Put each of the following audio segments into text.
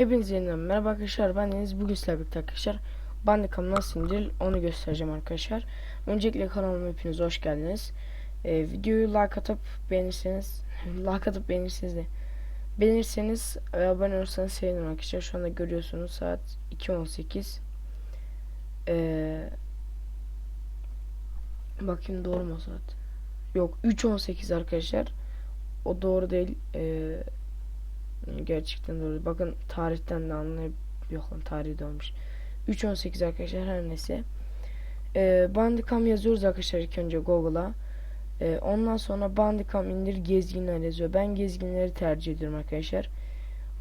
Hepinize yeniden merhaba arkadaşlar ben Deniz. Bugün sizlerle birlikte arkadaşlar Bandicam nasıl indirilir onu göstereceğim arkadaşlar. Öncelikle kanalıma hepiniz hoş geldiniz. Ee, Videoyu like atıp beğenirseniz Like atıp beğenirseniz de Beğenirseniz ve abone olursanız sevinirim arkadaşlar. Şu anda görüyorsunuz saat 2.18 ee, Bakayım doğru mu saat? Yok 3.18 arkadaşlar. O doğru değil Eee Gerçekten doğru. Bakın tarihten de anlayıp yok lan tarihi olmuş. 3.18 arkadaşlar her neyse. Ee, Bandicam yazıyoruz arkadaşlar ilk önce Google'a. Ee, ondan sonra Bandicam indir gezginler yazıyor. Ben gezginleri tercih ediyorum arkadaşlar.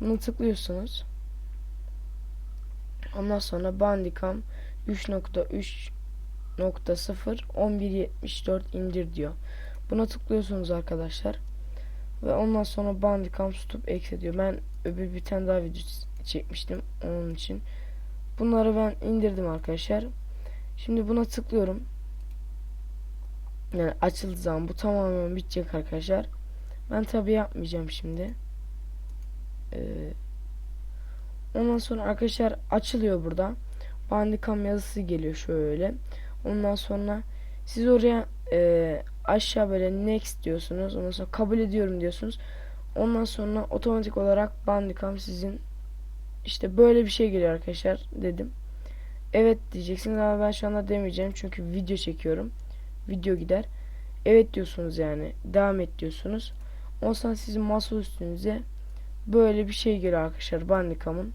Bunu tıklıyorsunuz. Ondan sonra Bandicam 3.3.0 1174 indir diyor. Buna tıklıyorsunuz arkadaşlar. Ve ondan sonra Bandicam tutup eklediyor. Ben öbür bir tane daha video çekmiştim onun için. Bunları ben indirdim arkadaşlar. Şimdi buna tıklıyorum. Yani açıldı zaman bu tamamen bitecek arkadaşlar. Ben tabi yapmayacağım şimdi. Ee, ondan sonra arkadaşlar açılıyor burada. Bandicam yazısı geliyor şöyle. Ondan sonra siz oraya e, aşağı böyle next diyorsunuz. Ondan sonra kabul ediyorum diyorsunuz. Ondan sonra otomatik olarak Bandicam sizin işte böyle bir şey geliyor arkadaşlar dedim. Evet diyeceksiniz ama ben şu anda demeyeceğim çünkü video çekiyorum. Video gider. Evet diyorsunuz yani. Devam et diyorsunuz. Ondan sizin masa üstünüze böyle bir şey geliyor arkadaşlar Bandicam'ın.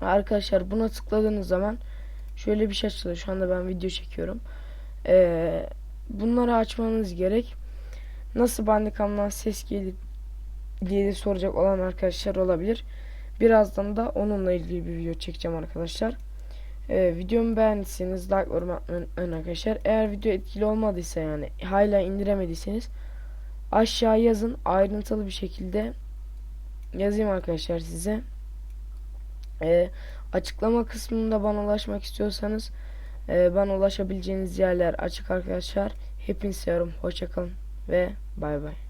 Arkadaşlar buna tıkladığınız zaman şöyle bir şey açılıyor. Şu anda ben video çekiyorum. Eee bunları açmanız gerek. Nasıl Bandicam'dan ses gelir diye soracak olan arkadaşlar olabilir. Birazdan da onunla ilgili bir video çekeceğim arkadaşlar. Ee, videomu beğendiyseniz like yorum atmayı arkadaşlar. Eğer video etkili olmadıysa yani hala indiremediyseniz aşağı yazın ayrıntılı bir şekilde yazayım arkadaşlar size. Ee, açıklama kısmında bana ulaşmak istiyorsanız e, bana ulaşabileceğiniz yerler açık arkadaşlar. Hepinizi seviyorum. Hoşçakalın ve bay bay.